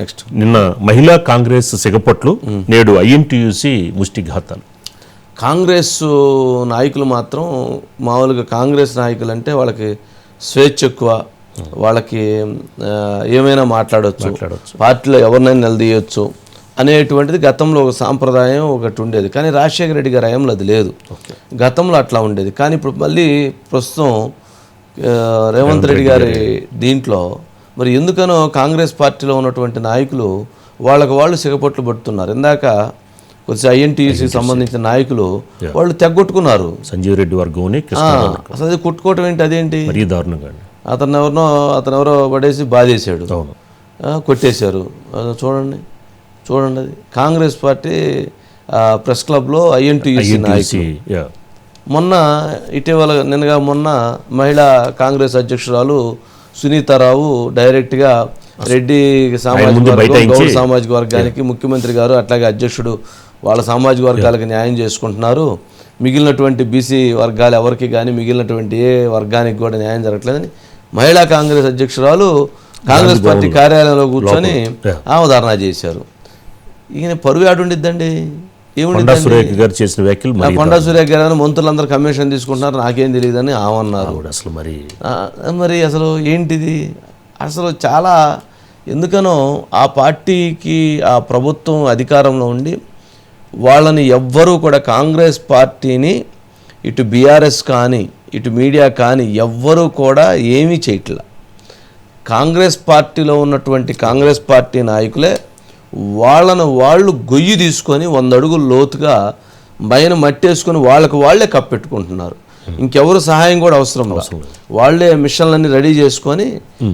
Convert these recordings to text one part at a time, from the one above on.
Next నిన్న మహిళా కాంగ్రెస్ సిగపట్లు నేడు ఐఎన్టీయూసీ ముష్టిఘాతాలు. కాంగ్రెస్ నాయకులు మాత్రం మామూలుగా కాంగ్రెస్ నాయకులు అంటే వాళ్ళకి స్వేచ్ఛ ఎక్కువ వాళ్ళకి ఏమైనా మాట్లాడవచ్చు మాట్లాడొచ్చు. పార్టీలో ఎవరినైనా నిలదీయొచ్చు అనేటువంటిది గతంలో ఒక సాంప్రదాయం ఒకటి ఉండేది. కానీ రాజశేఖర రెడ్డి గారి హయాంలో అది లేదు. గతంలో అట్లా ఉండేది. కానీ ఇప్పుడు మళ్ళీ ప్రస్తుతం రేవంత్ రెడ్డి గారి దీంట్లో మరి ఎందుకనో కాంగ్రెస్ పార్టీలో ఉన్నటువంటి నాయకులు వాళ్ళకు వాళ్ళు సిగపట్లు పడుతున్నారు. ఇందాక కొంచెం ఐఎన్టీయూసీకి సంబంధించిన నాయకులు వాళ్ళు తెగొట్టుకున్నారు సంజీవ్ రెడ్డి కృష్ణ అసలు అది కొట్టుకోవటం ఏంటి అదేంటి. అతను ఎవరినో అతను ఎవరో పడేసి బాధేశాడు. కొట్టేశారు. చూడండి చూడండి అది. కాంగ్రెస్ పార్టీ ప్రెస్ క్లబ్లో ఐఎన్టీయూసీ నాయకులు. మొన్న ఇటీవల నిన్నగా మొన్న మహిళా కాంగ్రెస్ అధ్యక్షురాలు సునీతారావు డైరెక్ట్గా రెడ్డి సామాజిక వర్గం గౌడ సామాజిక వర్గానికి ముఖ్యమంత్రి గారు అట్లాగే అధ్యక్షుడు వాళ్ళ సామాజిక వర్గాలకు న్యాయం చేసుకుంటున్నారు. మిగిలినటువంటి బీసీ వర్గాలు ఎవరికి కానీ మిగిలినటువంటి ఏ వర్గానికి కూడా న్యాయం జరగట్లేదని మహిళా కాంగ్రెస్ అధ్యక్షురాలు కాంగ్రెస్ పార్టీ కార్యాలయంలో కూర్చొని. ఆమదారణ చేశారు. ఈయన పరువు ఆడుండిద్దండి కొండా సురేఖ గారు చేసిన వ్యాఖ్యలు కొండా సూర్య గారు మంత్రులందరూ కమిషన్ తీసుకుంటున్నారు నాకేం తెలియదని ఆమన్నారు. ఆవిడ అసలు మరి మరి అసలు ఏంటిది? అసలు చాలా ఎందుకనో ఆ పార్టీకి ఆ ప్రభుత్వం అధికారంలో ఉండి వాళ్ళని ఎవ్వరూ కూడా కాంగ్రెస్ పార్టీని ఇటు బీఆర్ఎస్ కానీ ఇటు మీడియా కానీ ఎవ్వరూ కూడా ఏమీ చేయట్లా. కాంగ్రెస్ పార్టీలో ఉన్నటువంటి కాంగ్రెస్ పార్టీ నాయకులే వాళ్ళను వాళ్ళు గొయ్యి తీసుకొని వంద అడుగులు లోతుగా పైన మట్టేసుకొని వాళ్ళకు వాళ్ళే కప్పెట్టుకుంటున్నారు ఇంకెవరు సహాయం కూడా అవసరం లేదు. వాళ్ళే మిషన్లన్నీ రెడీ చేసుకొని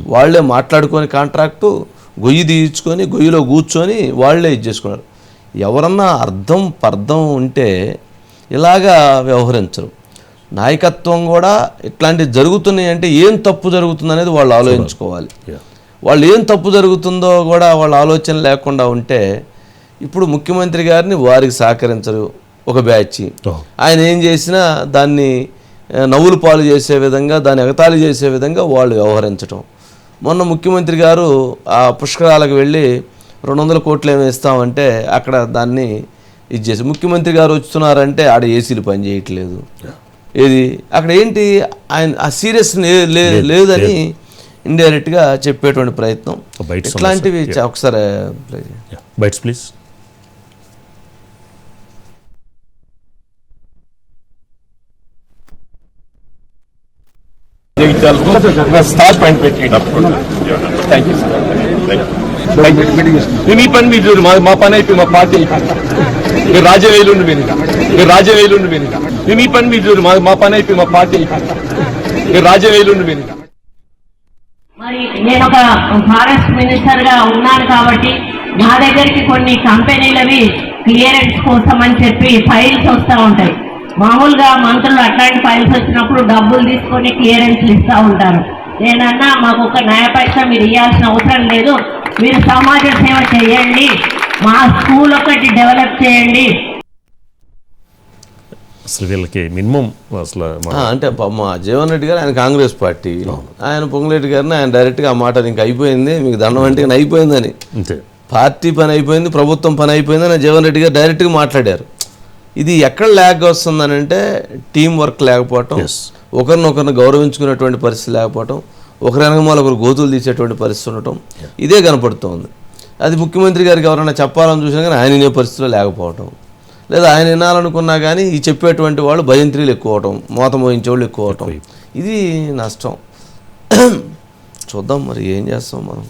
వాళ్ళే మాట్లాడుకొని కాంట్రాక్టు గొయ్యి తీయించుకొని గొయ్యిలో కూర్చొని వాళ్ళే ఇది చేసుకున్నారు. ఎవరన్నా అర్థం పర్థం ఉంటే ఇలాగా వ్యవహరించరు. నాయకత్వం కూడా ఇట్లాంటివి జరుగుతున్నాయి అంటే ఏం తప్పు జరుగుతుంది అనేది వాళ్ళు ఆలోచించుకోవాలి. యా. వాళ్ళు ఏం తప్పు జరుగుతుందో కూడా వాళ్ళ ఆలోచన లేకుండా ఉంటే ఇప్పుడు ముఖ్యమంత్రి గారిని వారికి సహకరించరు ఒక బ్యాచ్. ఆయన ఏం చేసినా దాన్ని నవ్వులు పాలు చేసే విధంగా దాన్ని ఎగతాళి చేసే విధంగా వాళ్ళు వ్యవహరించటం. మొన్న ముఖ్యమంత్రి గారు ఆ పుష్కరాలకు వెళ్ళి రెండు వందల కోట్లు ఏమి ఇస్తామంటే అక్కడ దాన్ని ఇది చేసి ముఖ్యమంత్రి గారు వస్తున్నారంటే ఆడ ఏసీలు పని చేయట్లేదు. ఏది? అక్కడ ఏంటి? ఆయన ఆ సీరియస్ లేదని ఇండైరెక్ట్గా చెప్పేటువంటి ప్రయత్నం. బయట ఇట్లాంటివి ఒకసారి. బైట్స్ ప్లీజ్ స్టార్ పాయింట్ పెట్టి థ్యాంక్ యూ మేము ఈ పని మీరు మా మా పని అయిపోయి మా పార్టీ అయిపోయింది. మీరు రాజవేలుండి వెనుక మీరు రాజవేలుండి మేము ఈ పని మీరు మా మా పని అయిపోయి మా పార్టీ అయిపోయింది. మీరు రాజవేలుండి వెనుక మరి నేను ఒక ఫారెస్ట్ మినిస్టర్గా ఉన్నాను కాబట్టి నా దగ్గరికి కొన్ని కంపెనీలవి క్లియరెన్స్ కోసం అని చెప్పి ఫైల్స్ వస్తూ ఉంటాయి. మామూలుగా మంత్రులు అట్లాంటి ఫైల్స్ వచ్చినప్పుడు డబ్బులు తీసుకొని క్లియరెన్స్లు ఇస్తూ ఉంటారు. నేనన్నా మాకు ఒక న్యాయ పైసా మీరు ఇవ్వాల్సిన అవసరం లేదు. మీరు సమాజ సేవ చేయండి. మా స్కూల్ ఒకటి డెవలప్ చేయండి. అసలు వీళ్ళకి మినిమం అసలు అంటే మా జీవన్ రెడ్డి గారు ఆయన కాంగ్రెస్ పార్టీ. ఆయన పొంగులేటి గారిని ఆయన డైరెక్ట్గా ఆ మాట ఇంక అయిపోయింది మీకు దండం అంటే అయిపోయిందని. అంతే. పార్టీ పని అయిపోయింది ప్రభుత్వం పని అయిపోయిందని జీవన్ రెడ్డి గారు డైరెక్ట్గా మాట్లాడారు. ఇది ఎక్కడ ల్యాగ్ వస్తుందని అంటే టీం వర్క్ లేకపోవటం. ఒకరినొకరిని గౌరవించుకునేటువంటి పరిస్థితి లేకపోవటం ఒకరి వెనకమాల ఒకరు గోతులు తీసేటువంటి పరిస్థితి ఉండటం ఇదే కనపడుతోంది. అది ముఖ్యమంత్రి గారికి ఎవరైనా చెప్పాలని చూసినా కానీ ఆయన పరిస్థితిలో లేకపోవటం. లేదా ఆయన వినాలనుకున్నా కానీ ఈ చెప్పేటువంటి వాళ్ళు భయంత్రీలు ఎక్కువ అవటం మోత మోయించే వాళ్ళు ఎక్కువ అవటం. ఇది నష్టం. చూద్దాం మరి ఏం చేస్తాం మనం.